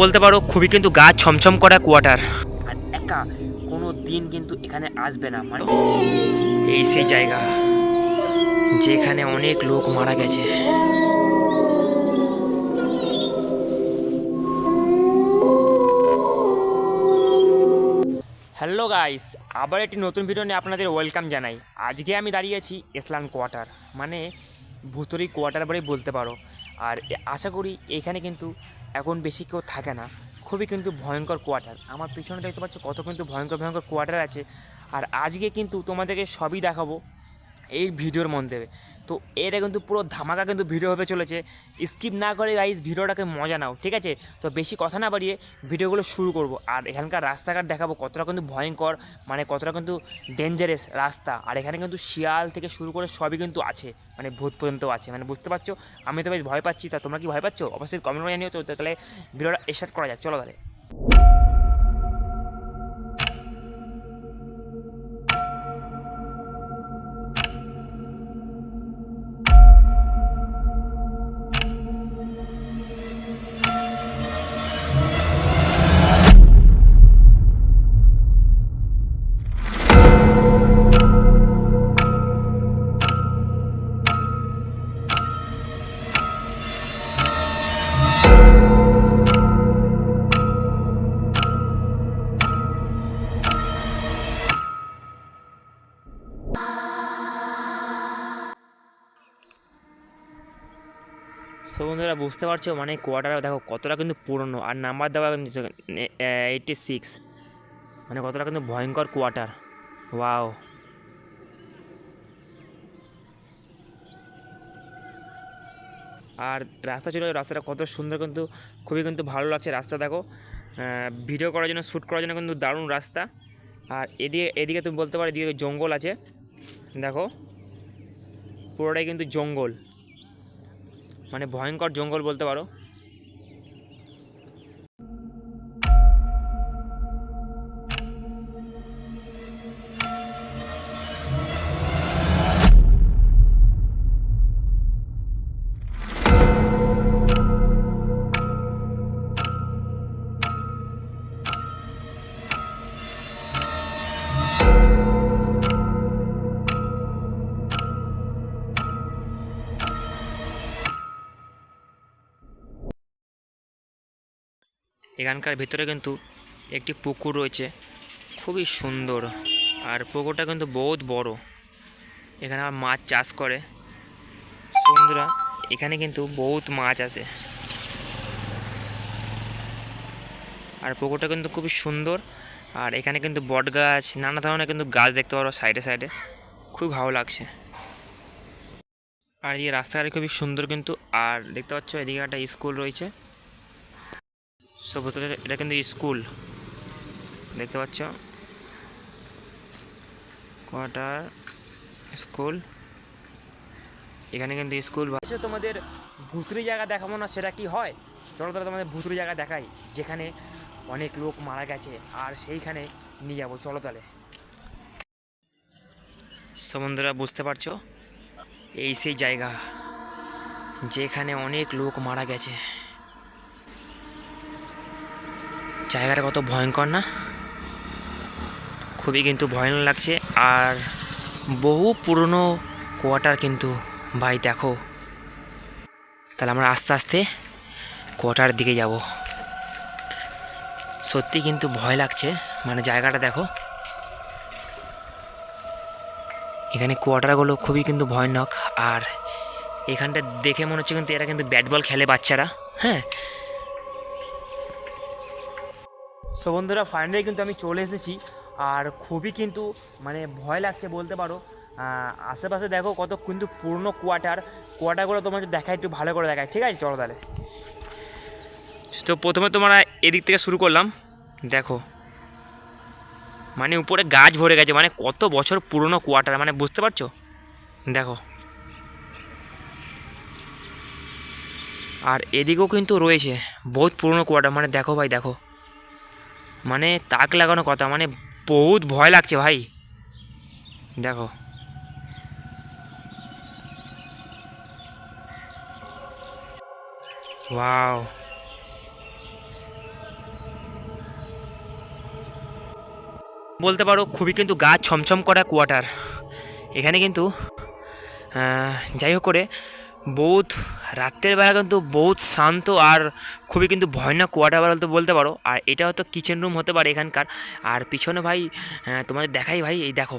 বলতে পারো খুবই কিন্তু গা ছমছম করা কোয়ার্টার আর একা কোনো দিন কিন্তু এখানে আসবে না মানে এই সেই জায়গা যেখানে অনেক লোক মারা গেছে। হ্যালো গাইস আবার একটি নতুন ভিডিও নিয়ে আপনাদের ওয়েলকাম জানাই। আজকে আমি দাঁড়িয়ে আছি ইসলাম কোয়ার্টার মানে ভুতরি কোয়ার্টার বলেই বলতে পারো। আর আশা করি এখানে কিন্তু এখন বেশি কেউ থাকে না। খুবই কিন্তু ভয়ঙ্কর কোয়ার্টার আমার পিছনে দেখতে পাচ্ছ কত কিন্তু ভয়ঙ্কর ভয়ঙ্কর কোয়ার্টার আছে। আর আজকে কিন্তু তোমাদেরকে সবই দেখাবো এই ভিডিওর মধ্যে। তো এটা কিন্তু পুরো ধামাকা কিন্তু ভিডিও হতে চলেছে। স্কিপ না করে গাইজ ভিডিওটাকে মজা নাও, ঠিক আছে? তো বেশি কথা না বাড়িয়ে ভিডিওগুলো শুরু করব। আর এখানকার রাস্তাঘাট দেখাবো, কতটা কিন্তু ভয়ঙ্কর মানে কতটা কিন্তু ডেঞ্জারাস রাস্তা। আর এখানে কিন্তু শিয়াল থেকে শুরু করে সবই কিন্তু আছে মানে ভূত পর্যন্ত আছে। মানে বুঝতে পারছ? আমি তো বেশ ভয় পাচ্ছি, তা তোমরা কি ভয় পাচ্ছ? অবশ্যই কমেন্ট জানিও। তো তাহলে ভিডিওটা স্টার্ট করা যাক, চলো তাহলে। সো বন্ধুরা বুঝতে পারছ মানে কোয়ার্টার দেখো কতটা কিন্তু পুরনো। আর নাম্বার দেওয়া কিন্তু এইটটি সিক্স মানে কতটা কিন্তু ভয়ঙ্কর কোয়ার্টার ওয়াও আর রাস্তা ছিল রাস্তাটা কত সুন্দর কিন্তু, খুবই কিন্তু ভালো লাগছে রাস্তা, দেখো। ভিডিও করার জন্য শ্যুট করার জন্য কিন্তু দারুণ রাস্তা। আর এদিকে এদিকে তুমি বলতে পারো, এদিকে জঙ্গল আছে। দেখো, পুরোটাই কিন্তু জঙ্গল। মানে ভয়ঙ্কর জঙ্গল বলতে পারো। এখানকার ভিতরে কিন্তু একটি পুকুর রয়েছে। খুবই সুন্দর। আর পুকুরটা কিন্তু বহুত বড়। এখানে আবার মাছ চাষ করে। সুন্দরা এখানে কিন্তু বহুত মাছ আছে। আর পুকুরটা কিন্তু খুবই সুন্দর। আর এখানে কিন্তু বট গাছ, নানা ধরনের কিন্তু গাছ দেখতে পারো সাইডে সাইডে। খুব ভালো লাগছে। আর এই রাস্তাঘাট খুবই সুন্দর কিন্তু। আর দেখতে পাচ্ছ, এদিকে একটা স্কুল রয়েছে। সো ভেতরে এটা কিন্তু স্কুল। দেখতে পাচ্ছ? Quarter school. এখানে কিন্তু স্কুল তোমাদের ভুতুরি জায়গা দেখাবো না সেটা কি হয়? চলো তাহলে তোমাদের ভুতুরি জায়গা দেখাই যেখানে অনেক লোক মারা গেছে আর সেইখানে নিয়ে যাব চলো তাহলে। সমুদ্রা বুঝতে পারছ? এই সেই জায়গা যেখানে অনেক লোক মারা গেছে। জায়গাটা কত ভয়ঙ্কর না? খুবই কিন্তু ভয়ানক লাগছে। আর বহু পুরনো কোয়ার্টার কিন্তু ভাই দেখো। তাহলে আমরা আস্তে আস্তে কোয়ার্টারের দিকে যাব। সত্যি কিন্তু ভয় লাগছে। মানে জায়গাটা দেখো। এখানে কোয়ার্টারগুলো খুবই কিন্তু ভয়ানক। আর এখানটা দেখে মনে হচ্ছে কিন্তু এরা কিন্তু ব্যাট বল খেলে বাচ্চারা। হ্যাঁ? সো বন্ধুরা ফাইনালি কিন্তু আমি চলে এসেছি। আর খুবই কিন্তু মানে ভয় লাগছে বলতে পারো। আশেপাশে দেখো কত কিন্তু পুরনো কোয়ার্টার কোয়ার্টারগুলো তোমাকে দেখায় একটু ভালো করে দেখায় ঠিক আছে? চলো তাহলে। তো প্রথমে তোমরা এদিক থেকে শুরু করলাম। দেখো মানে উপরে গাছ ভরে গেছে। মানে কত বছর পুরনো কোয়ার্টার মানে বুঝতে পারছ? দেখো। আর এদিকেও কিন্তু রয়েছে, বহুত পুরনো কোয়ার্টার মানে দেখো ভাই, দেখো। মানে তাক লাগানো কথা মানে বহুত ভয় লাগছে ভাই। দেখো। ওয়াও। বলতে পারো, খুবই কিন্তু গা ছমছম করা কোয়াটার এখানে কিন্তু যাই হোক করে বহুত, রাত্রের বেলা কিন্তু বহুত শান্ত আর খুবই কিন্তু ভয়ানক কোয়ার্টার বলতে বলতে পারো। আর এটা হয়তো কিচেন রুম হতে পারে এখানকার। আর পিছনে ভাই তোমাদের দেখাই ভাই, এই দেখো।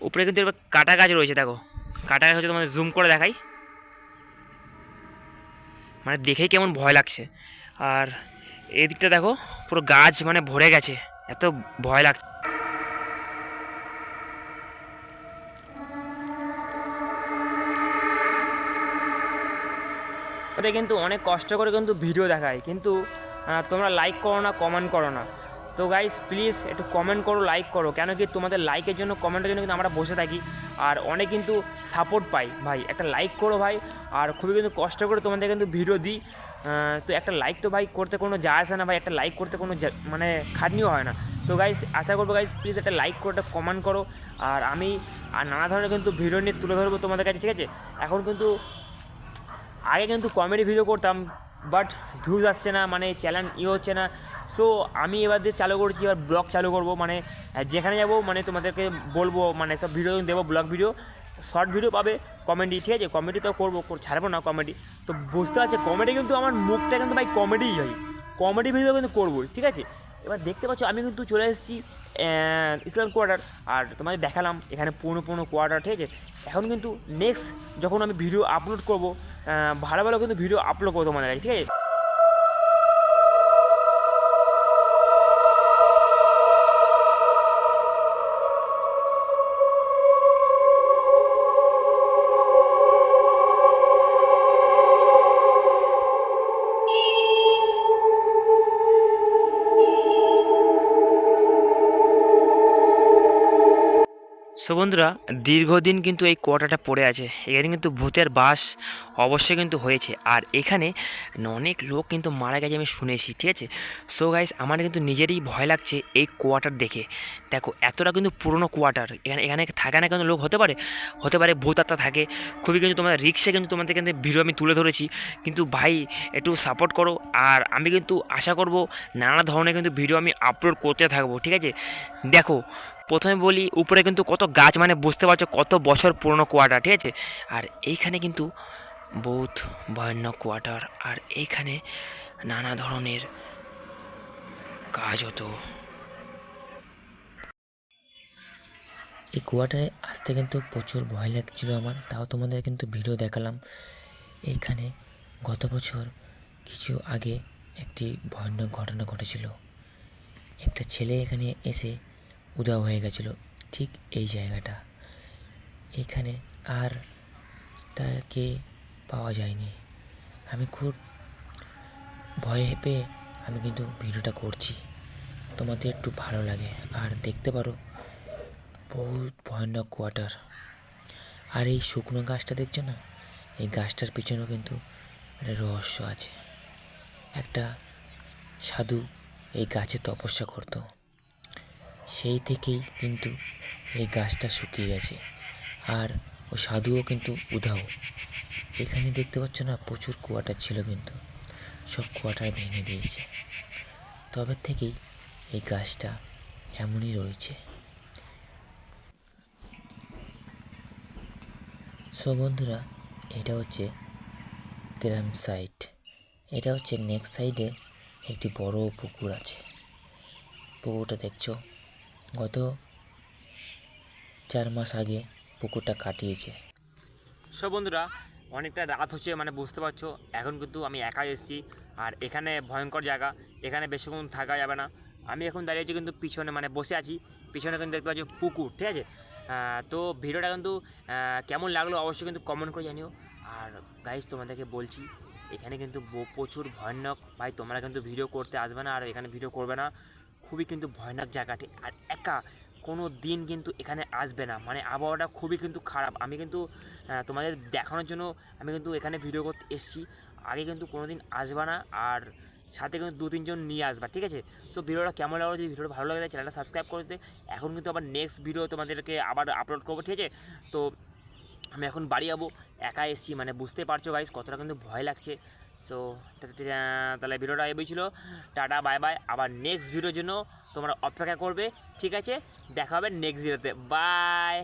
উপরে কিন্তু এবার কাটা গাছ রয়েছে, দেখো। কাটা গাছ হচ্ছে তোমাদের জুম করে দেখাই। মানে দেখেই কেমন ভয় লাগছে। আর এদিকটা দেখো, পুরো গাছ মানে ভরে গেছে। এত ভয় লাগছে। ওতে কিন্তু অনেক কষ্ট করে কিন্তু ভিডিও দেখায়। কিন্তু তোমরা লাইক করো না কমেন্ট করো না। তো গাইস প্লিজ একটু কমেন্ট করো লাইক করো। কেন কি তোমাদের লাইকের জন্য কমেন্টের জন্য কিন্তু আমরা বসে থাকি। আর অনেক কিন্তু সাপোর্ট পাই ভাই। একটা লাইক করো ভাই। আর খুবই কিন্তু কষ্ট করে তোমাদের কিন্তু ভিডিও দিই। তো একটা লাইক তো ভাই করতে কোনো যা আসে না ভাই। একটা লাইক করতে কোনো মানে খাটনিও হয় না। তো গাইস আশা করব গাইস প্লিজ একটা লাইক করো, একটা কমেন্ট করো। আর আমি, আর নানা ধরনের কিন্তু ভিডিও নিয়ে তুলে ধরবো তোমাদের কাছে, ঠিক আছে? এখন কিন্তু আগে কিন্তু কমেডি ভিডিও করতাম বাট ভিউজ আসছে না মানে চ্যানেল ইয়ে হচ্ছে না। সো আমি এবার দিয়ে চালু করছি, এবার ব্লগ চালু করব মানে যেখানে যাব মানে তোমাদেরকে বলব মানে সব ভিডিও দেবো ব্লগ ভিডিও শর্ট ভিডিও পাবে কমেডি ঠিক আছে? কমেডি তো করব ছাড়বো না কমেডি তো বুঝতে পারছি কমেডি কিন্তু আমার মুখটা কিন্তু ভাই কমেডিই হয়। কমেডি ভিডিও কিন্তু করবোই, ঠিক আছে? এবার দেখতে পাচ্ছ, আমি কিন্তু চলে এসেছি ইসলাম কোয়ার্টার আর তোমাদের দেখালাম এখানে পুরনো পুরনো কোয়ার্টার ঠিক আছে? এখন কিন্তু নেক্সট যখন আমি ভিডিও আপলোড করব ভালো ভালো কিন্তু ভিডিও আপলোড করব তোমাদের ঠিক আছে? সো বন্ধুরা, দীর্ঘদিন কিন্তু এই কোয়ার্টারটা পড়ে আছে। এখানে কিন্তু ভূতের বাস অবশ্যই কিন্তু হয়েছে। আর এখানে অনেক লোক কিন্তু মারা গেছে আমি শুনেছি, ঠিক আছে? সো গাইস আমার কিন্তু নিজেরই ভয় লাগছে এই কোয়ার্টার দেখে। দেখো, এতটা কিন্তু পুরনো কোয়ার্টার। এখানে এখানে থাকে না কিন্তু লোক, হতে পারে হতে পারে ভূত আত্মা থাকে। খুবই কিন্তু তোমার রিক্সে কিন্তু তোমাদের কিন্তু ভিডিও আমি তুলে ধরেছি। কিন্তু ভাই, একটু সাপোর্ট করো। আর আমি কিন্তু আশা করব, নানা ধরনের কিন্তু ভিডিও আমি আপলোড করতে থাকব, ঠিক আছে? দেখো প্রথমে বলি, উপরে কিন্তু কত গাছ মানে বুঝতে পারছ কত বছর পুরনো কোয়ার্টার ঠিক আছে? আর এইখানে কিন্তু বহুত ভয়ানক কোয়ার্টার আর এইখানে নানা ধরনের কাজ হতো এই কোয়ার্টারে আসতে কিন্তু প্রচুর ভয় লাগছিল আমার, তাও তোমাদের কিন্তু ভিডিও দেখালাম। এইখানে গত বছর কিছু আগে একটি ভয়ানক ঘটনা ঘটেছিল। একটা ছেলে এখানে এসে উদাও হয়ে গেছিল। ঠিক এই জায়গাটা। এখানে আর তাকে পাওয়া যায়নি। আমি খুব ভয় পেয়ে আমি কিন্তু ভিডিওটা করছি। তোমাদের একটু ভালো লাগে। আর দেখতে পারো, বহুত ভয়ানক কোয়ার্টার আর এই শুকনো গাছটা দেখছ না? এই গাছটার পিছনেও কিন্তু একটা রহস্য আছে। একটা সাধু এই গাছে তপস্যা করতো। সেই থেকেই কিন্তু এই গাছটা শুকিয়ে গেছে। আর ও সাধুও কিন্তু উধাও। এখানে দেখতে পাচ্ছ না, প্রচুর কোয়ার্টার ছিল কিন্তু। সব কোয়ার্টার ভেঙে দিয়েছে। তবে থেকেই এই গাছটা এমনই রয়েছে। সো বন্ধুরা, এটা হচ্ছে গ্রাম সাইড এটা হচ্ছে নেক্সট সাইডে একটি বড় পুকুর আছে। পুকুরটা দেখছ? গত চার মাস আগে পুকুরটা কাটিয়েছে। সব বন্ধুরা, অনেকটা রাত হচ্ছে মানে বুঝতে পারছ, এখন কিন্তু আমি একাই এসেছি, আর এখানে ভয়ঙ্কর জায়গা, এখানে বেশিক্ষণ থাকা যাবে না। আমি এখন দাঁড়িয়ে আছি কিন্তু পিছনে মানে বসে আছি, পিছনে কিন্তু দেখতে পাচ্ছি পুকুর, ঠিক আছে? তো ভিডিওটা কিন্তু কেমন লাগল অবশ্যই কিন্তু কমেন্ট করে জানিও। আর গাইজ তোমাদেরকে বলছি, এখানে কিন্তু প্রচুর ভয়ানক, ভাই, তোমরা কিন্তু ভিডিও করতে আসবে না, আর এখানে ভিডিও করবে না। খুবই কিন্তু ভয়ানক জায়গাটি, আর একা কোনো দিন কিন্তু এখানে আসবে না। মানে আবহাওয়াটা খুবই কিন্তু খারাপ। আমি কিন্তু তোমাদের দেখানোর জন্য আমি কিন্তু এখানে ভিডিও করতে এসেছি। আগে কিন্তু কোনো দিন আসবে না আর সাথে কিন্তু দু তিনজন নিয়ে আসবা, ঠিক আছে? সো ভিডিওটা কেমন লাগল? যদি ভিডিওটা ভালো লাগে চ্যানেলটা সাবস্ক্রাইব করে দিতে। এখন কিন্তু আবার নেক্সট ভিডিও তোমাদেরকে আবার আপলোড করব, ঠিক আছে? তো, আমি এখন বাড়ি যাব, একা এসেছি মানে বুঝতে পারছ গাইস কতটা কিন্তু ভয় লাগছে। সো তাহলে ভিডিওটা এবই ছিল। টাটা বাই বাই আবার নেক্সট ভিডিওর জন্য তোমরা অপেক্ষা করবে। ঠিক আছে? দেখা হবে নেক্সট ভিডিওতে বাই